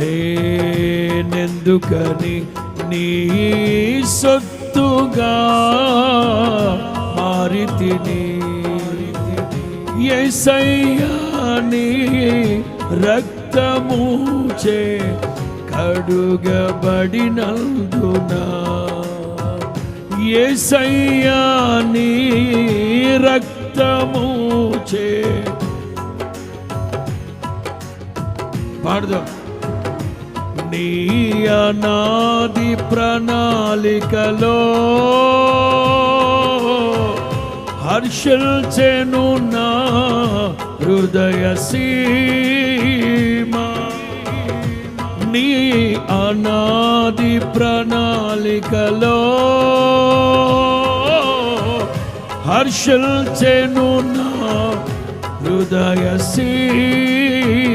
నేనెందుకని నీ సొత్తుగా మారితిని ఎసయ్యాని రక్తమూచే కడుగబడినందునా ఎసయ్యాని రక్తమూచే. పాడుదాం. నీ అనాది ప్రణాళికలో హర్షల్చెను నా హృదయ సీమా. నీ అనాది ప్రణాళికలో హర్షల్చెను నా హృదయ సీమా.